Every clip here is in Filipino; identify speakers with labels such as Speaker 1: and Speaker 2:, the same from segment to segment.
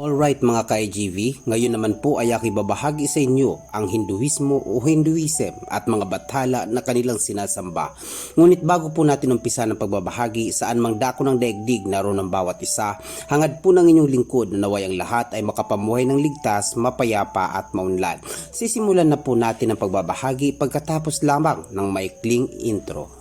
Speaker 1: Alright mga ka-IGV, ngayon naman po ay aking babahagi sa inyo ang Hinduismo o Hinduism at mga bathala na kanilang sinasamba. Ngunit bago po natin umpisa ng pagbabahagi saan mang dako ng daigdig naroon ng bawat isa, hangad po ng inyong lingkod na naway ang lahat ay makapamuhay ng ligtas, mapayapa at maunlad. Sisimulan na po natin ang pagbabahagi pagkatapos lamang ng maikling intro.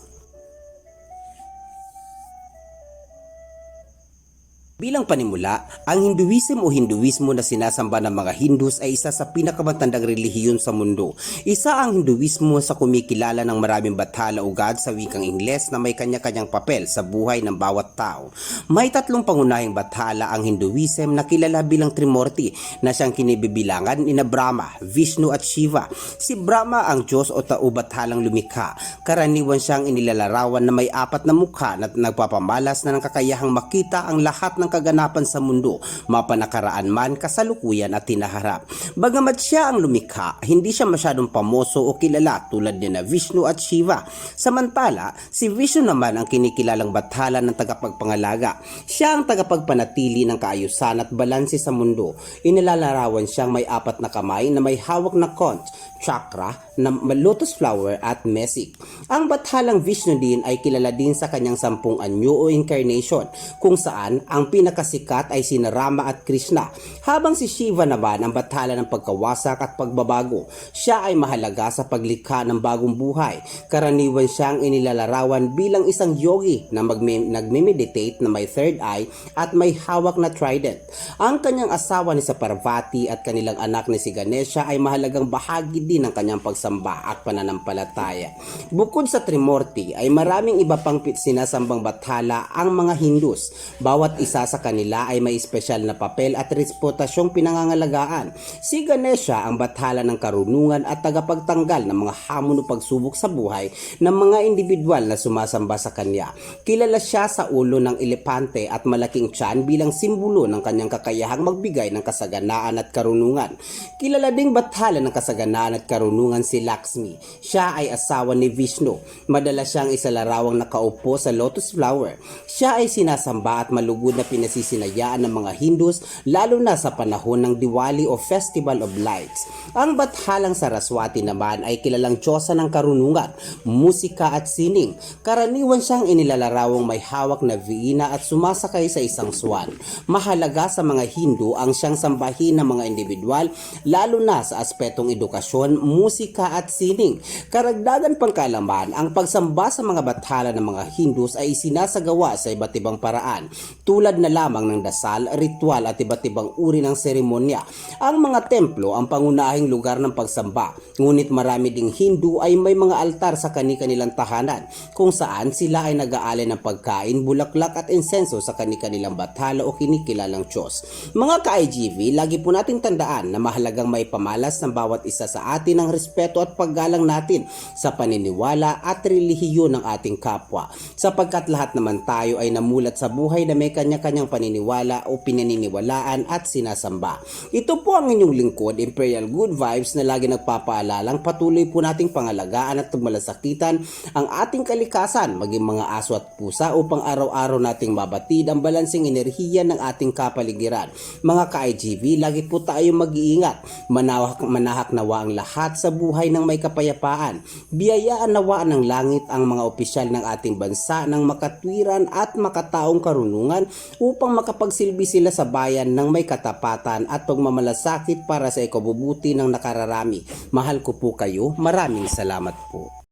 Speaker 1: Bilang panimula, ang Hinduism o Hinduismo na sinasamba ng mga Hindus ay isa sa pinakamatandang relihiyon sa mundo. Isa ang Hinduismo sa kumikilala ng maraming bathala o god sa wikang Ingles na may kanya-kanyang papel sa buhay ng bawat tao. May tatlong pangunahing bathala ang Hinduism na kilala bilang Trimurti na siyang kinibibilangan ni na Brahma, Vishnu at Shiva. Si Brahma ang Diyos o tao bathalang lumikha. Karaniwan siyang inilalarawan na may apat na mukha na nagpapamalas na ng kakayahang makita ang lahat ng kaganapan sa mundo, mapanakaraan man, kasalukuyan at tinaharap. Bagamat siya ang lumikha, hindi siya masyadong pamoso o kilala tulad ni na Vishnu at Shiva. Samantala, si Vishnu naman ang kinikilalang bathala ng tagapagpangalaga. Siya ang tagapagpanatili ng kaayusan at balanse sa mundo. Inilalarawan siyang may apat na kamay na may hawak na conch, chakra, na lotus flower at mesik. Ang bathalang Vishnu din ay kilala din sa kanyang sampung anyo o incarnation kung saan ang pinakasikat ay sina Rama at Krishna habang si Shiva naman ang bathala ng pagkawasak at pagbabago. Siya ay mahalaga sa paglikha ng bagong buhay. Karaniwan siyang inilalarawan bilang isang yogi na nagme-meditate na may third eye at may hawak na trident. Ang kanyang asawa ni sa Parvati at kanilang anak ni si Ganesha ay mahalagang bahagi din ng kanyang pagsamba at pananampalataya. Bukod sa Trimurti ay maraming iba pang sinasambang bathala ang mga Hindus. Bawat isa sa kanila ay may espesyal na papel at reputasyong pinangangalagaan. Si Ganesha ang bathala ng karunungan at tagapagtanggal ng mga hamon o pagsubok sa buhay ng mga individual na sumasamba sa kanya. Kilala siya sa ulo ng elepante at malaking tiyan bilang simbolo ng kanyang kakayahang magbigay ng kasaganaan at karunungan. Kilala ding bathala ng kasaganaan at karunungan si Lakshmi. Siya ay asawa ni Vishnu. Madalas siyang isalarawang nakaupo sa lotus flower. Siya ay sinasamba at malugod na pinasisinayaan ng mga Hindus lalo na sa panahon ng Diwali o Festival of Lights. Ang bathalang Saraswati naman ay kilalang Diyosa ng karunungan, musika at sining. Karaniwan siyang inilarawang may hawak na viina at sumasakay sa isang swan. Mahalaga sa mga Hindu ang siyang sambahin ng mga individual lalo na sa aspetong edukasyon, musika at sining. Karagdagan pang kalaman, ang pagsamba sa mga bathala ng mga Hindus ay sinasagawa sa iba't ibang paraan, tulad na lamang ng dasal, ritual at iba't ibang uri ng seremonya. Ang mga templo ang pangunahing lugar ng pagsamba, ngunit marami ding Hindu ay may mga altar sa kani-kanilang tahanan kung saan sila ay nag-aalay ng pagkain, bulaklak at insenso sa kani-kanilang bathala o kinikilalang Diyos. Mga ka-IGV, lagi po nating tandaan na mahalagang may pamalas ng bawat isa sa atin ang respeto at paggalang natin sa paniniwala at relihiyon ng ating kapwa sapagkat lahat naman tayo ay namulat sa buhay na may kanya-kanyang paniniwala o pinaniniwalaan at sinasamba. Ito po ang inyong lingkod, Imperial Good Vibes na lagi nagpapaalalang patuloy po nating pangalagaan at tumalasakitan ang ating kalikasan maging mga aso at pusa upang araw-araw nating mabatid ang balansing enerhiya ng ating kapaligiran. Mga ka-IGV, lagi po tayo mag-iingat. Manahak, manahak nawa ang lahat sa buhay ng may kapayapaan. Biyayaan nawa ng langit ang mga opisyal ng ating bansa ng makatwiran at makataong karunungan upang makapagsilbi sila sa bayan ng may katapatan at pagmamalasakit para sa ikabubuti ng nakararami. Mahal ko po kayo. Maraming salamat po.